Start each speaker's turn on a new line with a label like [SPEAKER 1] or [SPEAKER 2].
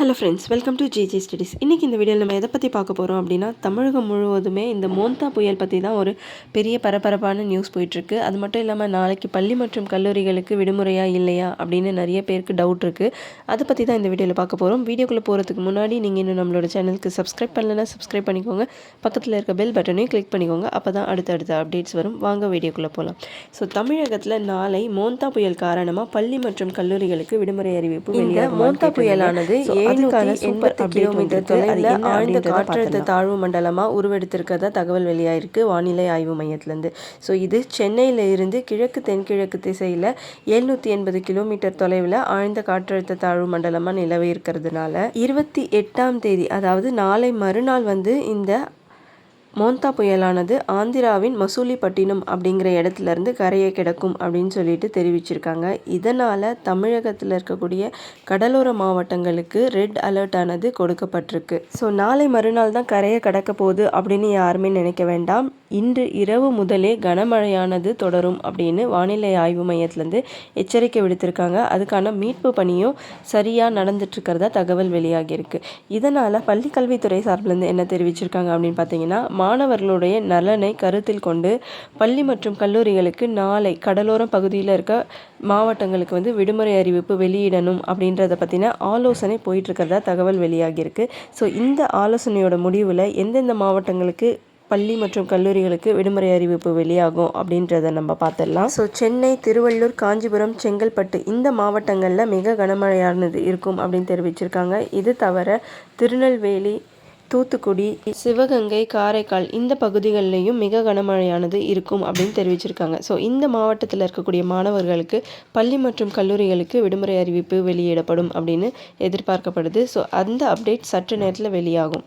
[SPEAKER 1] Hello friends welcome to GG studies இன்றைக்கி இந்த வீடியோவில் நம்ம எதை பற்றி பார்க்க போகிறோம் அப்படின்னா தமிழகம் முழுவதுமே இந்த மோந்தா புயல் பற்றி தான் ஒரு பெரிய பரபரப்பான நியூஸ் போயிட்டுருக்கு. அது மட்டும் இல்லாமல் நாளைக்கு பள்ளி மற்றும் கல்லூரிகளுக்கு விடுமுறையா இல்லையா அப்படின்னு நிறைய பேருக்கு டவுட் இருக்குது அதை பற்றி தான் இந்த வீடியோவில் பார்க்க போகிறோம் வீடியோக்குள்ளே போகிறதுக்கு முன்னாடி நீங்கள் இன்னும் நம்மளோட சேனலுக்கு சப்ஸ்கிரைப் பண்ணலைன்னா சப்ஸ்கிரைப் பண்ணிக்கோங்க. பக்கத்தில் இருக்க பெல் பட்டனையும் கிளிக் பண்ணிக்கோங்க. அப்போ தான் அடுத்தடுத்த அப்டேட்ஸ் வரும். வாங்க வீடியோக்குள்ளே போகலாம் ஸோ தமிழகத்தில் நாளை மோந்தா புயல் காரணமாக பள்ளி மற்றும் கல்லூரிகளுக்கு விடுமுறை அறிவிப்பு
[SPEAKER 2] மோந்தா. புயலானது
[SPEAKER 1] Update
[SPEAKER 2] கிலோமீட்டர் தொலைவில் ஆழ்ந்த காற்றழுத்த. தாழ்வு மண்டலமாக உருவெடுத்திருக்கிறதா தகவல் வெளியாயிருக்கு வானிலை ஆய்வு மையத்திலேருந்து ஸோ இது சென்னையில இருந்து கிழக்கு தென்கிழக்கு திசையில் எழுநூற்றி எண்பது கிலோமீட்டர் தொலைவில் ஆழ்ந்த காற்றழுத்த தாழ்வு மண்டலமாக நிலவி இருக்கிறதுனால இருபத்தி எட்டாம் தேதி அதாவது நாளை மறுநாள் வந்து இந்த மோந்தா புயலானது ஆந்திராவின் மசூலிப்பட்டினம் அப்படிங்கிற இடத்துலேருந்து கரையை கிடக்கும் அப்படின்னு சொல்லிட்டு தெரிவிச்சிருக்காங்க. இதனால் தமிழகத்தில் இருக்கக்கூடிய கடலோர மாவட்டங்களுக்கு ரெட் அலர்ட் ஆனது கொடுக்கப்பட்டிருக்கு. ஸோ நாளை மறுநாள் தான் கரையை கடக்க போகுது அப்படின்னு யாருமே நினைக்க வேண்டாம். இன்று இரவு முதலே கனமழையானது தொடரும் அப்படின்னு வானிலை ஆய்வு மையத்திலேருந்து எச்சரிக்கை விடுத்திருக்காங்க. அதுக்கான மீட்பு பணியும் சரியாக நடந்துட்டுருக்கிறதா தகவல் வெளியாகியிருக்கு. இதனால் பள்ளி கல்வித்துறை சார்பிலேருந்து என்ன தெரிவிச்சிருக்காங்க அப்படின்னு பார்த்தீங்கன்னா மாணவர்களுடைய நலனை கருத்தில் கொண்டு பள்ளி மற்றும் கல்லூரிகளுக்கு நாளை கடலோரம் பகுதியில் இருக்க மாவட்டங்களுக்கு வந்து விடுமுறை அறிவிப்பு வெளியிடணும் அப்படின்றத பற்றின ஆலோசனை போயிட்டுருக்கிறதா தகவல் வெளியாகியிருக்கு. ஸோ இந்த ஆலோசனையோட முடிவில் எந்தெந்த மாவட்டங்களுக்கு பள்ளி மற்றும் கல்லூரிகளுக்கு விடுமுறை அறிவிப்பு வெளியாகும் அப்படின்றத நம்ம பார்த்துடலாம். ஸோ சென்னை திருவள்ளூர் காஞ்சிபுரம் செங்கல்பட்டு இந்த மாவட்டங்களில் மிக கனமழையானது இருக்கும் அப்படின்னு தெரிவிச்சிருக்காங்க. இது தவிர திருநெல்வேலி தூத்துக்குடி சிவகங்கை காரைக்கால் இந்த பகுதிகளிலையும் மிக கனமழையானது இருக்கும் அப்படின்னு தெரிவிச்சிருக்காங்க. ஸோ இந்த மாவட்டத்தில் இருக்கக்கூடிய மாணவர்களுக்கு பள்ளி மற்றும் கல்லூரிகளுக்கு விடுமுறை அறிவிப்பு வெளியிடப்படும் அப்படின்னு எதிர்பார்க்கப்படுது. ஸோ அந்த அப்டேட் சற்று நேரத்தில் வெளியாகும்.